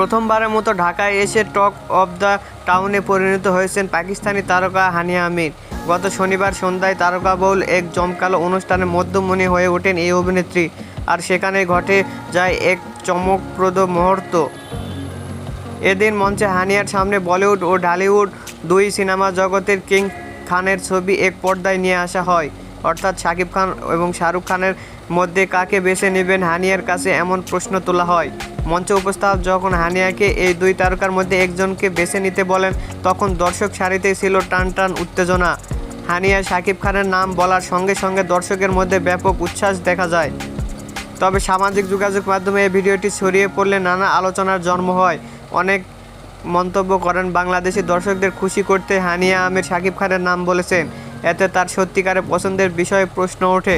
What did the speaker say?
প্রথমবারের মতো ঢাকায় এসে টক অব দ্য টাউনে পরিণত হয়েছেন পাকিস্তানি তারকা হানিয়া আমির। গত শনিবার সন্ধ্যায় তারকা বহুল এক জমকালো অনুষ্ঠানে মধ্যমণি হয়ে ওঠেন এই অভিনেত্রী। আর সেখানে ঘটে যায় এক চমকপ্রদ মুহূর্ত। এদিন মঞ্চে হানিয়ার সামনে বলিউড ও ঢালিউড দুই সিনেমা জগতের কিং খানের ছবি এক পর্দায় নিয়ে আসা হয়। অর্থাৎ শাকিব খান এবং শাহরুখ খানের মধ্যে কাকে বেছে নেবেন হানিয়ার কাছে এমন প্রশ্ন তোলা হয়। মঞ্চে উপস্থাপক যখন হানিয়াকে এই দুই তারকার মধ্যে একজনকে বেছে নিতে বলেন, তখন দর্শক সারিতে ছিল টান টান উত্তেজনা। হানিয়া শাকিব খানের নাম বলার সঙ্গে সঙ্গে দর্শকের মধ্যে ব্যাপক উচ্ছ্বাস দেখা যায়। তবে সামাজিক যোগাযোগ মাধ্যমে এই ভিডিওটি ছড়িয়ে পড়লে নানা আলোচনার জন্ম হয়। অনেক মন্তব্য করেন বাংলাদেশি দর্শকদের খুশি করতে হানিয়া আমির শাকিব খানের নাম বলেছেন। এতে তার সত্যিকারের পছন্দের বিষয়ে প্রশ্ন ওঠে।